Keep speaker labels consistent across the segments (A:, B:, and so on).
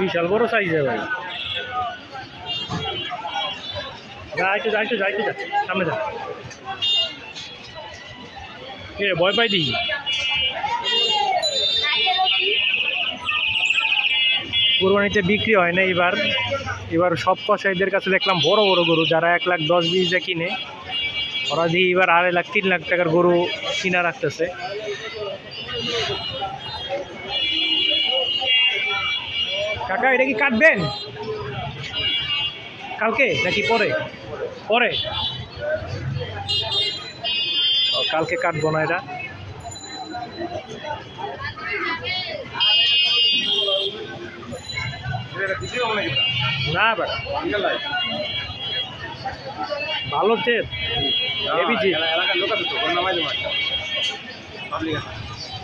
A: বিশাল বড় সাইজে ভাই। যা, একটু যা যা সামনে যা। ভয় পাই দি কোরবানিতে বিক্রি হয় না এবার। এবার সব কসাইদের কাছে দেখলাম বড় বড় গরু। যারা এক লাখ দশ, বিশ কিনে ওরা এবার আড়াই লাখ, তিন লাখ টাকার গরু কিনা রাখতেছে। কাকা, এটা কি কাটবেন? কালকে নাকি পরে? পরে। কালকে কাটবো না এটা। না বেটা ভালো চেপ হেভি চেপ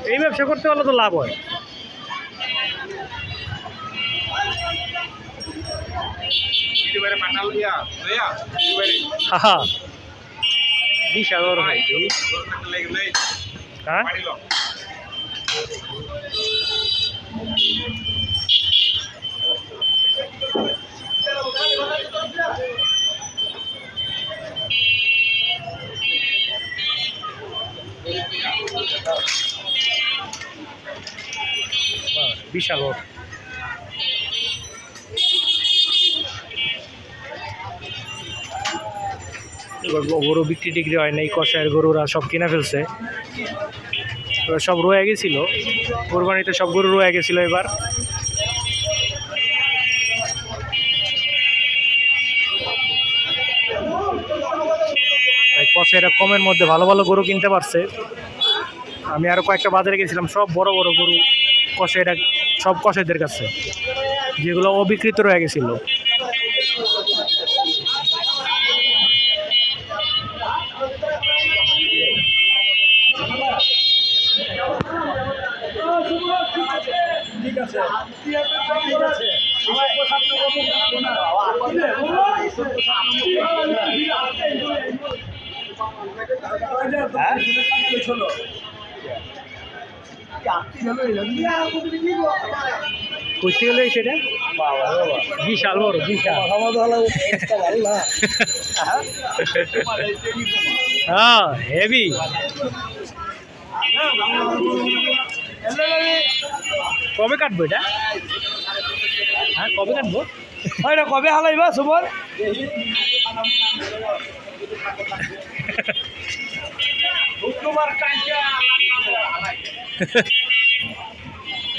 A: এই ব্যবসা করতে পারলে তো লাভ হয়। হ্যাঁ। বিশাল বড় ভাই হ্যাঁ? বিশাল গরু বিক্রি টিক্রি হয় না এই কষায়ের গরুরা সব কিনে ফেলছে। সব রয়ে গেছিল। কোরবানিতে সব গরু রয়ে গেছিল এবার। তাই কষাইরা কমের মধ্যে ভালো ভালো গরু কিনতে পারছে। আমি আরও কয়েকটা বাজারে গেছিলাম, সব বড় বড় গরু কষাইরা সব কষাইদের কাছে, যেগুলো অবিকৃত রয়ে গেছিল।
B: ঠিক ঠিক আছে
A: করতে গেলে সেটা বিশাল বড় বিশাল। হ্যাঁ হেভি। কবে কাটবো এটা? হ্যাঁ কবে কাটবো?
B: ওইটা কবে হালাইবা সুমন? শুক্রবার কালকে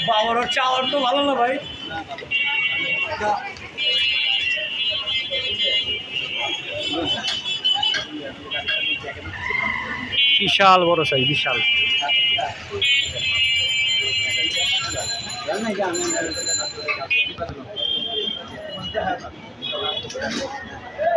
B: বাবার চাওয়ার তো ভালো না ভাই।
A: বিশাল বড় সাইজ বিশাল।